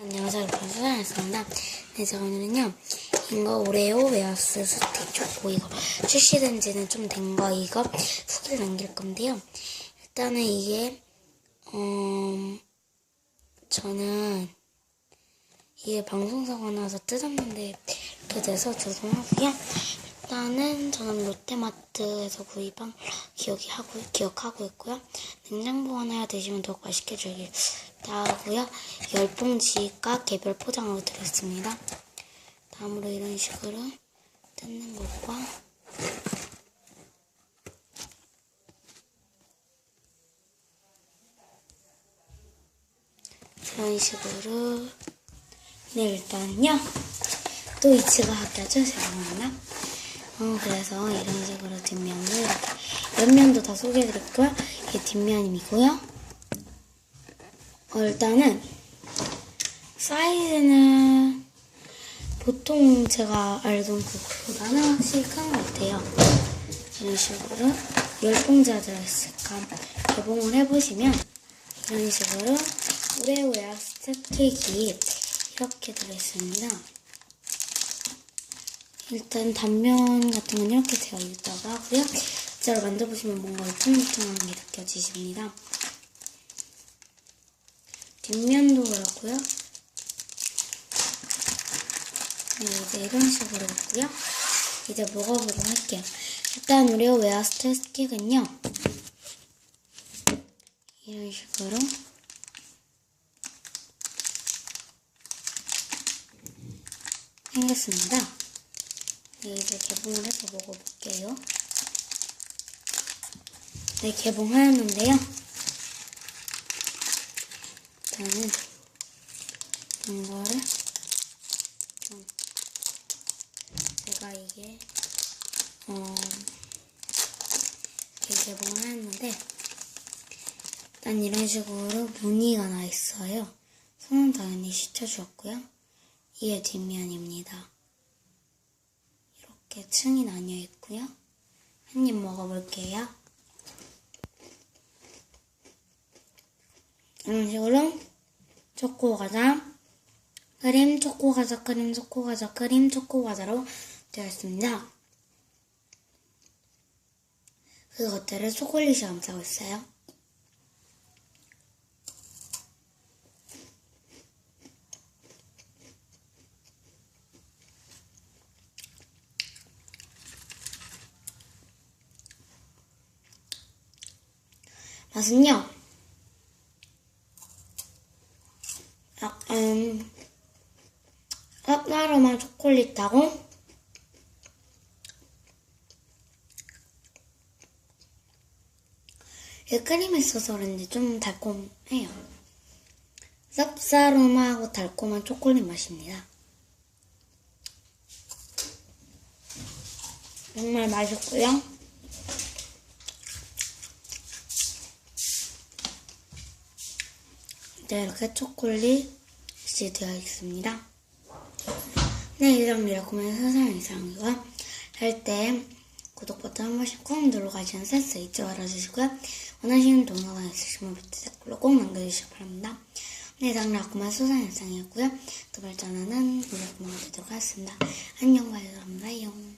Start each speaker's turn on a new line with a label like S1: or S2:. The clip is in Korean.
S1: 안녕하세요. 여러분 수산했습니다. 네 제가 오늘은요 이거 오레오 웨어스 스틱 초코 이거 출시된 지는 좀 된 거 이거 후기를 남길 건데요. 일단은 이게 음 저는 이게 방송사고 나서 뜯었는데 이렇게 돼서 죄송하고요. 일단은 저는 롯데마트에서 구입한 기억이 하고 기억하고 있고요. 냉장 보관하여 드시면 더욱 맛있게 즐길 나하고요. 열 봉지가 개별 포장으로 들어있습니다. 다음으로 이런 식으로 뜯는 것과 이런 식으로. 네 일단요. 또 위치가 바뀌었죠 죄송합니다 어 그래서 이런 식으로 뒷면을 이렇게 옆면도 다 소개해드렸고요 이게 뒷면이고요 어, 일단은 사이즈는 보통 제가 알던 확실히 큰것 같아요. 이런 식으로 열 봉지가 들어있을까 개봉을 해보시면 이런 식으로 오레오야 스틱이 이렇게 들어있습니다. 일단 단면 같은 건 이렇게 되어 있다고 하고요. 진짜로 만져보시면 뭔가 울퉁불퉁한 게 느껴지십니다. 뒷면도 그렇고요. 네, 이제 이런 식으로 있고요. 이제 먹어보도록 할게요. 일단 오레오 웨어 스틱은요. 이런 식으로 생겼습니다. 네, 이제 개봉을 해서 먹어볼게요. 네, 개봉하였는데요. 일단은 이거를 좀 제가 이게 어 개봉을 했는데 일단 이런 식으로 무늬가 나 있어요. 손은 당연히 씻어주었고요. 이게 뒷면입니다. 이렇게 층이 나뉘어 있고요. 한 입 먹어볼게요. 이런 식으로 초코 과자, 크림 초코 과자, 크림 초코 과자, 크림 초코 과자로 되어 있습니다. 그 겉에를 초콜릿이 감싸고 있어요. 맛은요, 약간 쌉싸름한 초콜릿하고 이 크림이 있어서 그런지 좀 달콤해요. 쌉싸름하고 달콤한 초콜릿 맛입니다. 정말 맛있고요. 네, 이렇게 초콜릿 이 되어 있습니다. 네, 이상 미라코멘 사상 이상이고요. 할 때 구독 버튼 한 번씩 꾹 눌러가시는 센스 잊지 말아주시고요. 원하시는 동영상 있으시면 밑에 댓글로 꼭 남겨주시기 바랍니다. 네, 이상 미라코멘 수상 영상이었고요. 두 발전하는 미라코멘가 되도록 하겠습니다. 안녕, 감사합니다. 용.